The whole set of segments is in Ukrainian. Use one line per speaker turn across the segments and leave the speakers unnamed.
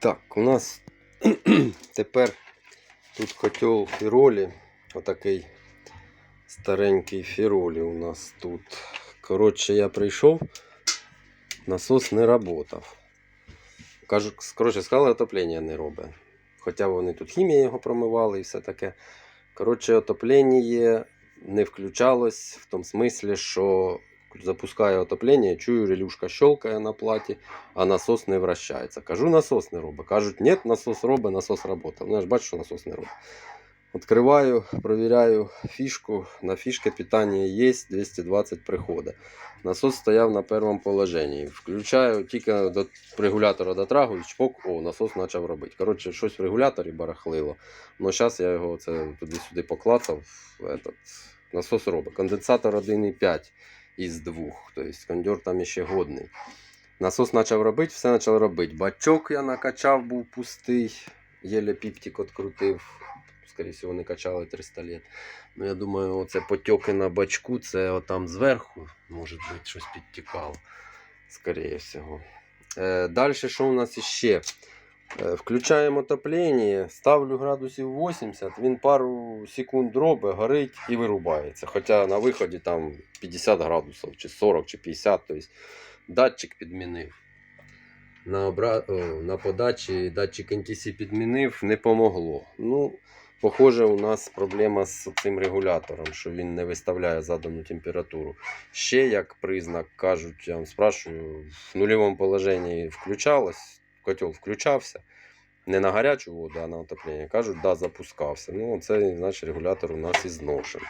Так, у нас тепер тут котел фіролі. Отакий старенький фіролі у нас тут. Коротше, я прийшов, насос не працював. Кажуть, коротше, сказали, отоплення не робить. Хоча вони тут хімія його промивали і все таке. Коротше, отоплення не включалось в тому смислі, що запускаю отоплення, чую, релюшка щелкає на платі, а насос не вращається. Кажу, насос не робить. Кажуть, ні, насос робить, насос працює. Ну, я ж бачу, що насос не робить. Відкриваю, провіряю фішку. На фішці питання є, 220 приходить. Насос стояв на першому положенні. Включаю тільки до регулятора дотрагую, чпок, о, насос почав робити. Коротше, щось в регуляторі барахлило. Ну, зараз я його туди-сюди поклацав. Этот, насос робить. Конденсатор 1,5 із двох. Тобто кондьор там ще годний. Насос почав робити, все почав робити. Бачок я накачав, був пустий. Єле піптик відкрутив. Скоріше всього, не качали 300 лет. Ну, я думаю, оце потьоки на бачку, це отам зверху, може бути, щось підтікало. Скоріше всього. Е, Далі, що у нас іще? Е, Включаємо отоплення, ставлю градусів 80, він пару секунд робить, горить і вирубається. Хоча на виході там 50 градусів, чи 40, чи 50. Тобто датчик підмінив. На, обра... На подачі датчик NTC підмінив, не помогло. Ну, похоже, у нас проблема з цим регулятором, що він не виставляє задану температуру. Ще як признак кажуть, я вам спрашиваю, в нульовому положенні включалось, котел включався. Не на гарячу воду, а на отоплення. Кажуть, да, запускався. Ну, це значить регулятор у нас і зношен.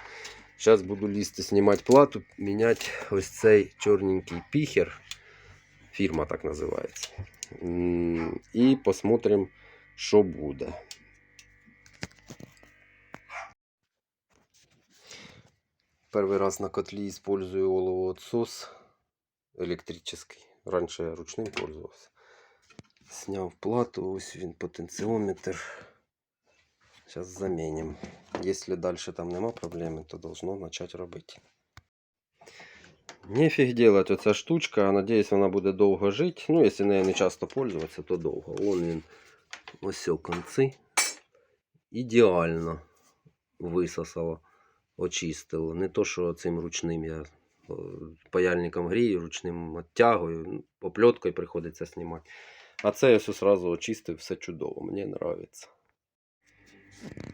Зараз буду лізти, знімати плату, міняти ось цей чорненький піхер. Фірма так називається. І посмотрим, що буде. Перший раз на котлі использую оловоотсос электрический. Раньше я ручним пользовался. Сняв плату, ось він потенціометр. Зараз замінимо. Якщо далі там нема проблеми, то должно почати робити. Нефіг делать оця штучка. Надіюсь, вона буде довго жити. Ну, якщо нею не часто пользуватися, то довго. Вон він. Ось о конці. Ідеально висосало, очистило. Не то, що цим ручним я е, паяльником грію, ручним оттягую, опльоткою приходиться знімати. А це я все сразу очистив, все чудово, мені подобається.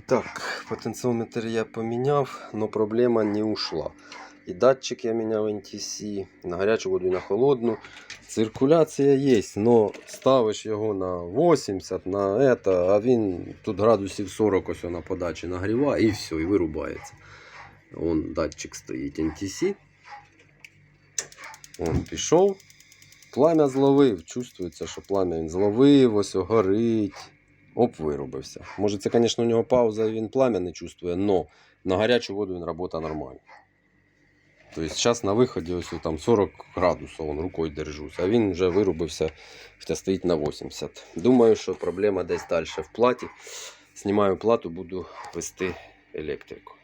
Так, потенціометр я поміняв, але проблема не ушла. І датчик я міняв NTC, на гарячу воду і на холодну. Циркуляція є, але ставиш його на 80, на это, а він тут градусів 40 ось на подачі нагріває і все, і вирубається. Вон датчик стоїть NTC. Он пішов. Пламя зловив. Чувствується, що пламя він зловив, ось горить. Оп, вирубився. Може, це, звісно, у нього пауза і він пламя не чувствує, але на гарячу воду він працює нормально. Тобто зараз на виході ось там 40 градусів он рукою держусь, а він вже вирубився, хоча стоїть на 80. Думаю, що проблема десь далі в платі. Знімаю плату, буду вести електрику.